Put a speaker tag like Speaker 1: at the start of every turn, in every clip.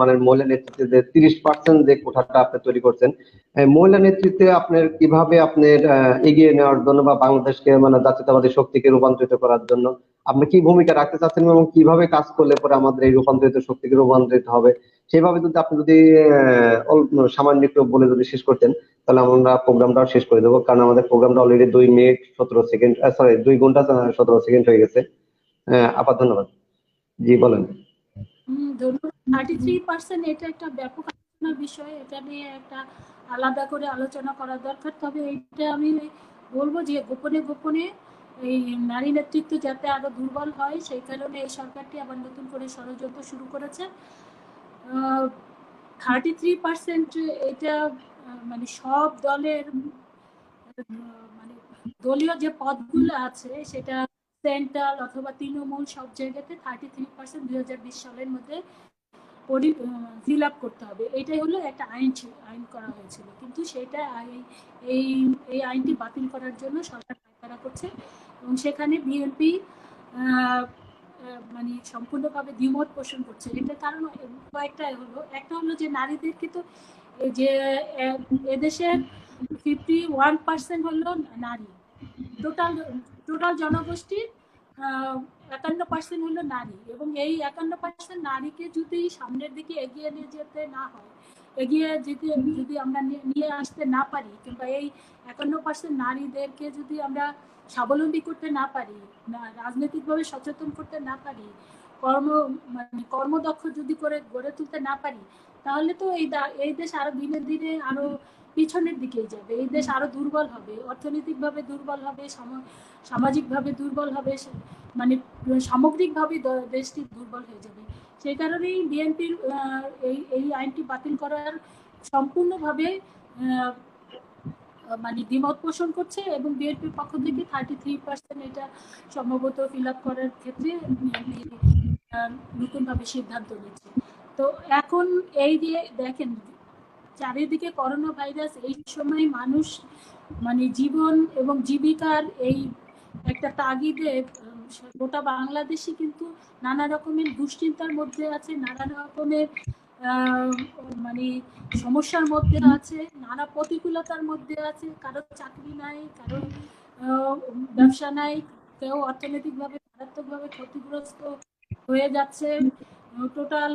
Speaker 1: মানে মহিলা নেতৃত্বে তিরিশ পার্সেন্ট যে কোঠাটা আপনি তৈরি করছেন মহিলা নেতৃত্বে আপনার কীভাবে আপনার এগিয়ে নেওয়ার জন্য বা বাংলাদেশকে মানে জাতীয়তাবাদী শক্তিকে রূপান্তরিত করার জন্য আপনি কি ভূমিকা রাখতে চাচ্ছেন এবং কীভাবে কাজ করলে পরে আমাদের এই রূপান্তরিত শক্তিকে রূপান্তরিত হবে? সেভাবে যদি আপনি যদি আহ, সামান্য একটু বলে যদি শেষ করতেন তাহলে আমরা প্রোগ্রামটাও শেষ করে দেবো। কারণ আমাদের প্রোগ্রামটা অলরেডি দুই মিনিট সতেরো সেকেন্ড সরি দুই ঘণ্টা সতেরো সেকেন্ড হয়ে গেছে। আপার ধন্যবাদ। জি বলেন।
Speaker 2: ধন্যবাদ। থার্টি থ্রি পার্সেন্ট এটা একটা ব্যাপক আলোচনার বিষয়, এটা নিয়ে একটা আলাদা করে আলোচনা করা দরকার। তবে এইটা আমি বলব যে গোপনে গোপনে এই নারী নেতৃত্ব যাতে আরও দুর্বল হয়, সেই কারণে এই সরকারটি আবার নতুন করে ষড়যন্ত্র শুরু করেছে। থার্টি থ্রি পার্সেন্ট এটা মানে সব দলের মানে দলীয় যে পদগুলো আছে, সেটা সেন্ট্রাল অথবা তৃণমূল সব জায়গাতে থার্টি থ্রি পার্সেন্ট দুই হাজার বিশ সালের মধ্যে ফিল আপ করতে হবে। এটাই হলো একটা আইন ছিল- আইন করা হয়েছিল। কিন্তু সেটা এই- এই আইনটি বাতিল করার জন্য সরকার পায়তারা করছে এবং সেখানে বিএনপি মানে সম্পূর্ণভাবে দ্বিমত পোষণ করছে। এটার কারণ কয়েকটা হলো। একটা হলো যে নারীদেরকে তো যে এদেশের ফিফটি ওয়ান পার্সেন্ট হলো নারী। টোটাল টোটাল জনগোষ্ঠীর একান্ন পার্সেন্ট হলো নারী এবং এই একান্ন পার্সেন্ট নারীকে যদি সামনের দিকে এগিয়ে নিয়ে যেতে না হয়, এগিয়ে যেতে যদি আমরা নিয়ে- আসতে না পারি কিংবা এই একান্ন পার্সেন্ট নারীদেরকে যদি আমরা স্বাবলম্বী করতে না পারি রাজনৈতিকভাবে সচেতন করতে না পারি, কর্ম মানে কর্মদক্ষ যদি করে গড়ে তুলতে না পারি, তাহলে তো এই এই দেশ আরও দিনে দিনে আরও পিছনের দিকেই যাবে। এই দেশ আরও দুর্বল হবে, অর্থনৈতিকভাবে দুর্বল হবে, সামা- সামাজিকভাবে দুর্বল হবে মানে সামগ্রিকভাবে দেশটি দুর্বল হয়ে যাবে। সেই কারণেই বিএনপির এই এই আইনটি বাতিল করার সম্পূর্ণভাবে মানে দ্বিমত পোষণ করছে এবং বিএনপির পক্ষ থেকে থার্টি থ্রি পার্সেন্ট এটা সম্ভবত ফিল আপ করার ক্ষেত্রে নতুনভাবে সিদ্ধান্ত নিচ্ছে। তো এখন এই যে দেখেন চারিদিকে করোনা ভাইরাস এই সময় মানুষ মানে জীবন এবং জীবিকার এই একটা তাগিদে গোটা বাংলাদেশই কিন্তু নানা রকমের দুশ্চিন্তার মধ্যে আছে, নানা রকমের মানে সমস্যার মধ্যে আছে, নানা প্রতিকূলতার মধ্যে আছে, কারও চাকরি নাই, কারও ব্যবসা নাই, কেউ অর্থনৈতিকভাবে ক্ষতিগ্রস্ত হয়ে যাচ্ছে। টোটাল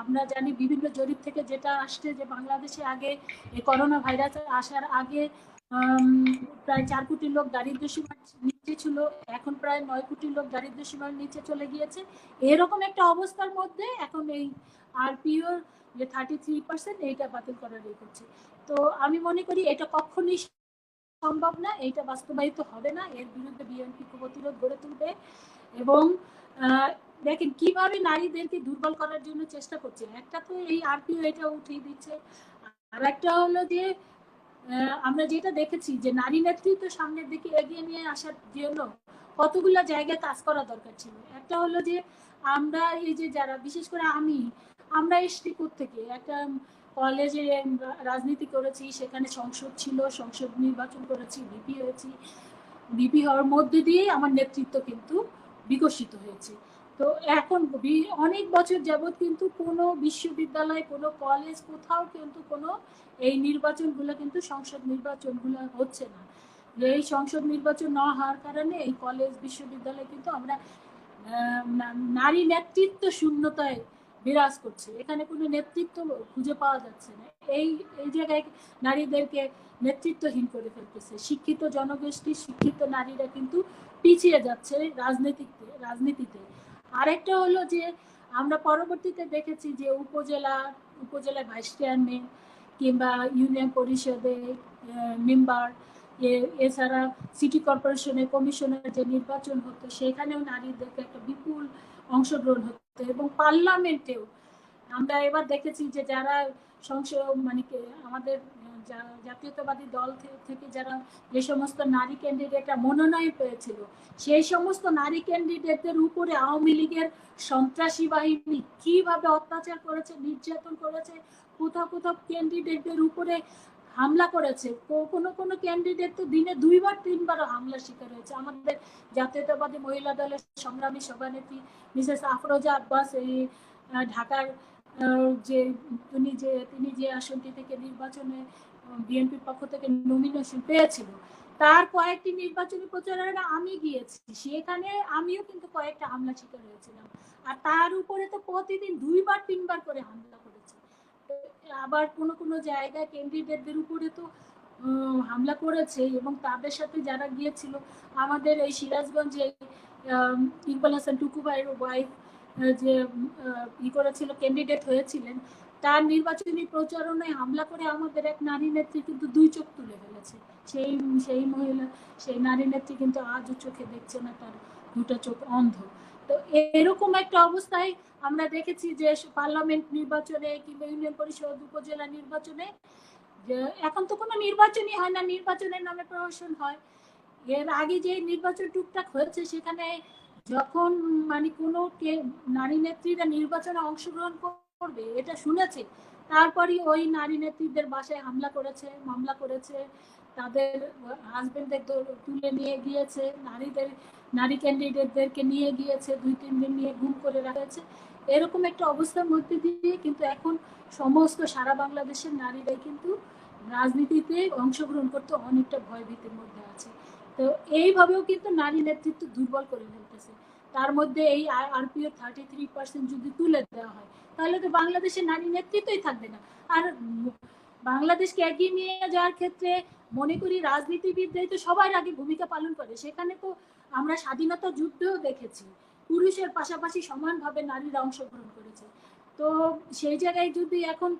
Speaker 2: আমরা জানি বিভিন্ন জরিপ থেকে যেটা আসছে যে বাংলাদেশে আগে এই করোনা ভাইরাস আসার আগে প্রায় চার কোটি লোক দারিদ্র সীমার নিচে ছিল, এখন প্রায় নয় কোটি লোক দারিদ্র সীমার নিচে চলে গিয়েছে। এরকম একটা অবস্থার মধ্যে এখন এই আরপিওর যে থার্টি থ্রি পার্সেন্ট এইটা বাতিল করার ইয়ে করছে। তো আমি মনে করি এটা কখনই সম্ভব না, এইটা বাস্তবায়িত হবে না, এর বিরুদ্ধে বিএনপি প্রতিরোধ গড়ে তুলবে এবং দেখেন, কীভাবে নারীদেরকে দুর্বল করার জন্য চেষ্টা করছে? একটা তো এই আরপিও এটা উঠিয়ে দিচ্ছে। আর একটা হলো যে আমরা যেটা দেখেছি যে, নারী নেতৃত্ব সামনের দিকে এগিয়ে নিয়ে আসার জন্য কতগুলো জায়গায় কাজ করা দরকার ছিল। একটা হলো যে, আমরা এই যে যারা, বিশেষ করে আমি, আমরা এসছি থেকে একটা কলেজে রাজনীতি করেছি, সেখানে সংসদ ছিল, সংসদ নির্বাচন করেছি বিপি হয়েছি। বিপি হওয়ার মধ্যে দিয়ে আমার নেতৃত্ব কিন্তু বিকশিত হয়েছে। তো এখন অনেক বছর যাবৎ কিন্তু কোনো বিশ্ববিদ্যালয়, কোনো কলেজ কোথাও কিন্তু কোনো এই নির্বাচনগুলো কিন্তু সংসদ নির্বাচনগুলো হচ্ছে না। এই সংসদ নির্বাচন না হওয়ার কারণে এই কলেজ বিশ্ববিদ্যালয় কিন্তু আমরা নারী নেতৃত্ব শূন্যতায় বিরাজ করছে। এখানে কোনো নেতৃত্ব খুঁজে পাওয়া যাচ্ছে না। এই এই জায়গায় নারীদেরকে নেতৃত্বহীন করে ফেলতেছে। শিক্ষিত জনগোষ্ঠী, শিক্ষিত নারীরা কিন্তু পিছিয়ে যাচ্ছে রাজনীতিতে রাজনীতিতে। আরেকটা হলো যে, আমরা পরবর্তীতে দেখেছি যে উপজেলা উপজেলা ভাইস চেয়ারম্যান কিংবা ইউনিয়ন পরিষদে মেম্বার এছাড়া সিটি কর্পোরেশনের কমিশনের যে নির্বাচন হতো, সেখানেও নারীদেরকে একটা বিপুল অংশগ্রহণ হতো এবং পার্লামেন্টেও আমরা এবার দেখেছি যে যারা সংসদ মানে আমাদের জাতীয়তাবাদী দল থেকে যারা যে সমস্ত নারী ক্যান্ডিডেটরা মনোনয়ন পেয়েছিল, সেই সমস্ত নারী ক্যান্ডিডেটদের উপরে আওয়ামী লীগের সন্ত্রাসী বাহিনী কীভাবে অত্যাচার করেছে, নির্যাতন করেছে, কোথাও কোথাও ক্যান্ডিডেটদের উপরে হামলা করেছে কোনো কোনো ক্যান্ডিডেট তো দিনে দুইবার, তিনবারও হামলার শিকার হয়েছে। আমাদের জাতীয়তাবাদী মহিলা দলের সংগ্রামী সভানেত্রী মিসেস আফরোজা আব্বাস, এই ঢাকার যে তিনি যে তিনি যে আসনটি থেকে নির্বাচনে বিএনপির পক্ষ থেকে নমিনেশন পেয়েছিল। তার কয়েকটি নির্বাচনী প্রচারণা আমি গিয়েছি, সেখানে আমিও কিন্তু কয়েকটা হামলা শিকার হয়েছিলাম। আর তার উপরে তো প্রতিদিন দুইবার, তিনবার করে হামলা করেছে। আবার কোনো কোনো জায়গায় ক্যান্ডিডেটদের উপরে তো হামলা করেছে এবং তাদের সাথে যারা গিয়েছিল, আমাদের এই সিরাজগঞ্জে ইকবাল হাসান টুকু ওয়াইফ যে ই করেছিল ক্যান্ডিডেট হয়েছিলেন তার নির্বাচনী প্রচারণায় হামলা করে আমাদের এক নারী নেত্রী কিন্তু দুই চোখ তুলে ফেলেছে। সেই সেই মহিলা, সেই নারী নেত্রী কিন্তু আজও চোখে দেখছে না, তার দুটো চোখ অন্ধ। তো এরকম একটা অবস্থায় আমরা দেখেছি যে পার্লামেন্ট নির্বাচনে কিংবা ইউনিয়ন পরিষদ উপজেলা নির্বাচনে এখন তো কোনো নির্বাচনই হয় না নির্বাচনের নামে প্রহসন হয়। এর আগে যে নির্বাচন টুকটাক হয়েছে, সেখানে যখন মানে কোনো নারী নেত্রীরা নির্বাচনে অংশগ্রহণ করবে, এটা শুনেছে। তারপরই ওই নারী নেত্রীদের বাসায় হামলা করেছে, মামলা করেছে। তাদের হাজবেন্ডদের তুলে নিয়ে গিয়েছে, নারীদের, নারী ক্যান্ডিডেটদেরকে নিয়ে গিয়েছে, দুই, তিন দিন নিয়ে গুম করে রাখেছে এরকম একটা অবস্থার মধ্যে দিয়ে কিন্তু এখন সমস্ত সারা বাংলাদেশের নারীরাই কিন্তু রাজনীতিতে অংশগ্রহণ করতে অনেকটা ভয়ভীতির মধ্যে আছে। তো এইভাবেও কিন্তু নারী নেতৃত্ব দুর্বল করে ফেলতেছে। তার মধ্যে এই আরপিও থার্টি থ্রি পার্সেন্ট যদি তুলে দেওয়া হয়, তাহলে তো বাংলাদেশের নারী নেতৃত্বই থাকবে না। আর বাংলাদেশকে এগিয়ে নিয়ে যাওয়ার ক্ষেত্রে মনে করি রাজনীতিবিদরাই তো সবার আগে ভূমিকা পালন করে। সেখানে তো আমরা স্বাধীনতা যুদ্ধেও দেখেছি, পুরুষের পাশাপাশি সমানভাবে নারীরা অংশগ্রহণ করেছে। তো সেই জায়গায় যদি এখন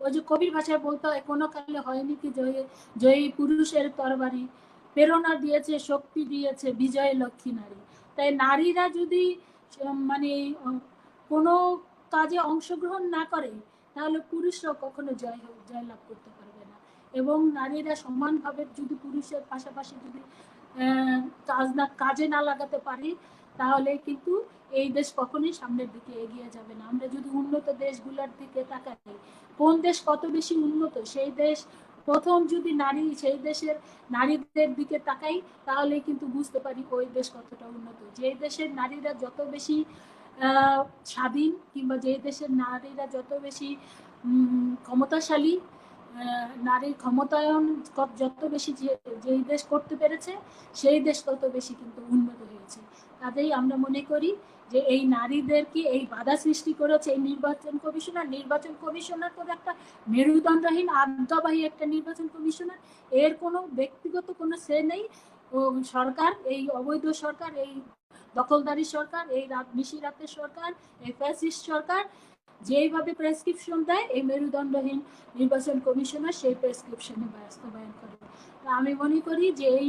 Speaker 2: ওই যে কবির ভাষায় বলতো কোনো কালে হয়নি কি জয়ী জয়ী পুরুষের তরবারি, প্রেরণা দিয়েছে, শক্তি দিয়েছে বিজয় লক্ষ্মী নারী। তাই নারীরা যদি মানে কোনো কাজে অংশগ্রহণ না করে, তাহলে পুরুষরাও কখনো জয়, জয়লাভ করতে পারবে না। এবং নারীরা সমানভাবে যদি পুরুষের পাশাপাশি যদি কাজ না, কাজে না লাগাতে পারি, তাহলে কিন্তু এই দেশ কখনোই সামনের দিকে এগিয়ে যাবে না। আমরা যদি উন্নত দেশগুলোর দিকে তাকাই, কোন দেশ কত বেশি উন্নত, সেই দেশ প্রথম যদি নারী, সেই দেশের নারীদের দিকে তাকাই তাহলে কিন্তু বুঝতে পারি ওই দেশ কতটা উন্নত। যে দেশের নারীরা যত বেশি স্বাধীন কিংবা যে দেশের নারীরা যত বেশি ক্ষমতাশালী নারীর ক্ষমতায়ন যত বেশি যেই দেশ করতে পেরেছে, সেই দেশ তত বেশি কিন্তু উন্নত হয়েছে। কাজেই আমরা মনে করি যে এই নারীদেরকে এই বাধা সৃষ্টি করেছে এই নির্বাচন কমিশনার? নির্বাচন কমিশনার তো একটা মেরুদণ্ডহীন আজ্ঞাবাহী একটা নির্বাচন কমিশনার। এর কোনো ব্যক্তিগত কোনো সে নেই। সরকার, এই অবৈধ সরকার, এই দখলদারি সরকার, এই রাত, নিশি রাতের সরকার, এই ফ্যাসিস্ট সরকার, যেইভাবে প্রেসক্রিপশন দেয়, এই মেরুদণ্ডহীন নির্বাচন কমিশনার সেই প্রেসক্রিপশনে বাস্তবায়ন করে। আমি মনে করি যে এই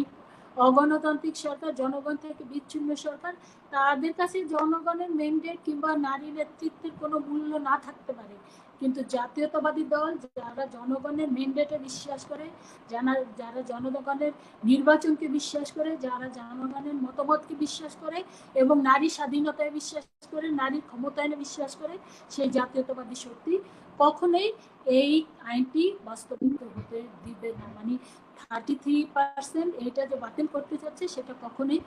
Speaker 2: অগণতান্ত্রিক সরকার, জনগণ থেকে বিচ্ছিন্ন সরকার, তাদের কাছে জনগণের মেন্ডেট কিংবা নারী নেতৃত্বের কোনো মূল্য না থাকতে পারে। কিন্তু জাতীয়তাবাদী দল যারা জনগণের মেন্ডেটে বিশ্বাস করে, যারা যারা জনগণের নির্বাচনকে বিশ্বাস করে, যারা জনগণের মতামতকে বিশ্বাস করে এবং নারী স্বাধীনতায় বিশ্বাস করে, নারী ক্ষমতায়নে বিশ্বাস করে, সেই জাতীয়তাবাদী শক্তি কখনোই এই আইনটি বাস্তবায়িত হতে দিবে না। মানে থার্টি থ্রি পার্সেন্ট এটা যে বাতিল করতে চাচ্ছে, সেটা কখনোই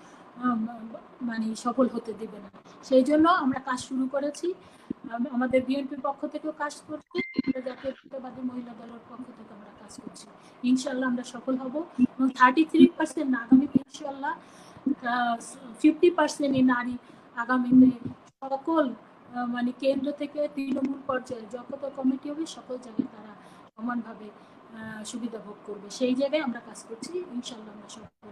Speaker 2: মানে সফল হতে দিবে না। সেই জন্য আমরা কাজ শুরু করেছি। আমাদের বিএনপির পক্ষ থেকেও কাজ করছি জাতীয়তাবাদী মহিলা দলের পক্ষ থেকে আমরা কাজ করছি। ইনশাল্লাহ আমরা সফল হব এবং থার্টি থ্রি পার্সেন্ট না আগামীতে ইনশাল্লাহ ফিফটি পার্সেন্টই নারী আগামীতে সকল মানে কেন্দ্র থেকে তৃণমূল পর্যায়ে যত কমিটি হবে, সকল জায়গায় তারা সমানভাবে সুবিধা ভোগ করবে। সেই জায়গায় আমরা কাজ করছি ইনশাল্লাহ আমরা সফল